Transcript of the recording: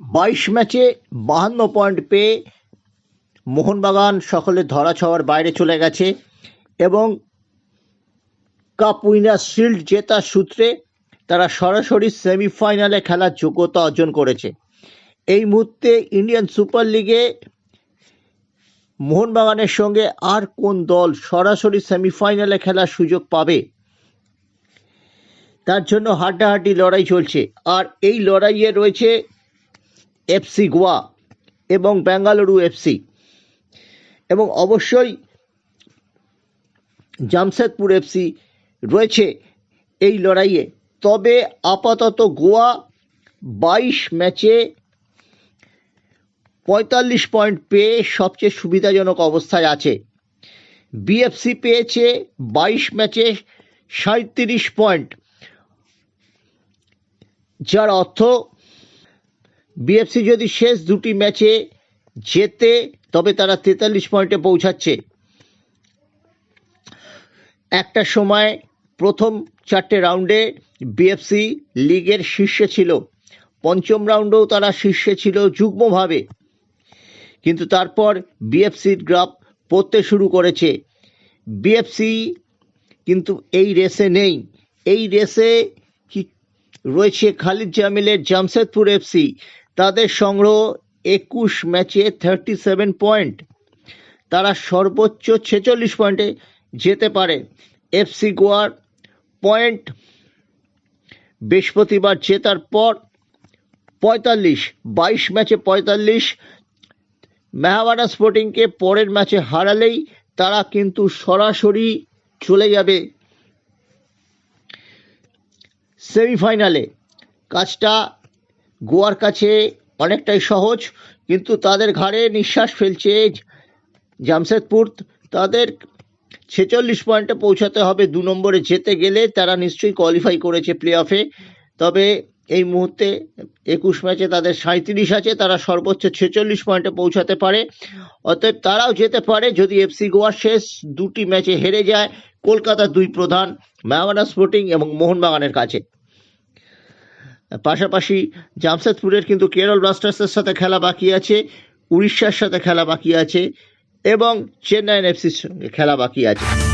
বাইশ ম্যাচে বাহান্ন পয়েন্ট পেয়ে মোহনবাগান সকলে ধরা ছোঁয়ার বাইরে চলে গেছে এবং কাপ উইনার শিল্ড জেতার সূত্রে তারা সরাসরি সেমিফাইনালে খেলার যোগ্যতা অর্জন করেছে। এই মুহূর্তে ইন্ডিয়ান সুপার লিগে মোহনবাগানের সঙ্গে আর কোন দল সরাসরি সেমিফাইনালে খেলার সুযোগ পাবে? তার জন্য হাড্ডাহাড্ডি লড়াই চলছে। আর এই লড়াইয়ে রয়েছে এফসি গোয়া এবং বেঙ্গালুরু এফসি এবং অবশ্যই জামশেদপুর এফসি রয়েছে এই লড়াইয়ে। তবে আপাতত গোয়া বাইশ ম্যাচে পঁয়তাল্লিশ পয়েন্ট পেয়ে সবচেয়ে সুবিধাজনক অবস্থায় আছে। বিএফসি পেয়েছে বাইশ ম্যাচে সাঁত্রিশ পয়েন্ট। যার অর্থ বিএফসি যদি শেষ দুটি ম্যাচে জেতে, তবে তারা তেতাল্লিশ পয়েন্টে পৌঁছাচ্ছে। একটা সময় প্রথম চারটে রাউন্ডে বিএফসি লিগের শীর্ষে ছিল। পঞ্চম রাউন্ডেও তারা শীর্ষে ছিল যুগ্মভাবে। কিন্তু তারপর বিএফসির গ্রাফ পড়তে শুরু করেছে। বিএফসি কিন্তু এই রেসে নেই। এই রেসে কি রয়েছে খালিদ জামিলের জামশেদপুর এফসি তাদের সংগ্রহ একুশ ম্যাচে থার্টি সেভেন পয়েন্ট তারা সর্বোচ্চ ছেচল্লিশ পয়েন্টে যেতে পারে। এফসি গোয়ার পয়েন্ট বৃহস্পতিবার জেতার পর পঁয়তাল্লিশ, বাইশ ম্যাচে পঁয়তাল্লিশ মেহাবাডা স্পোর্টিংকে পরের ম্যাচে হারালেই তারা কিন্তু সরাসরি চলে যাবে সেমিফাইনালে। কাজটা গোয়ার কাছে অনেকটাই সহজ, কিন্তু তাদের ঘাড়ে নিঃশ্বাস ফেলছে জামশেদপুর। তাদের ছেচল্লিশ পয়েন্টে পৌঁছাতে হবে, দু নম্বরে যেতে গেলে তারা নিশ্চয়ই কোয়ালিফাই করেছে প্লে অফে তবে এই মুহূর্তে একুশ ম্যাচে তাদের সাঁত্রিশ আছে, তারা সর্বোচ্চ ছেচল্লিশ পয়েন্টে পৌঁছাতে পারে। অতএব তারাও যেতে পারে যদি এফসি গোয়া শেষ দুটি ম্যাচে হেরে যায় কলকাতার দুই প্রধান মেহামাডা স্পোর্টিং এবং মোহনবাগানের কাছে। পাশাপাশি জামশেদপুরের কিন্তু কেরল ব্লাস্টার্সের সাথে খেলা বাকি আছে, উড়িষ্যার সাথে খেলা বাকি আছে এবং চেন্নাইন এফসির সঙ্গে খেলা বাকি আছে।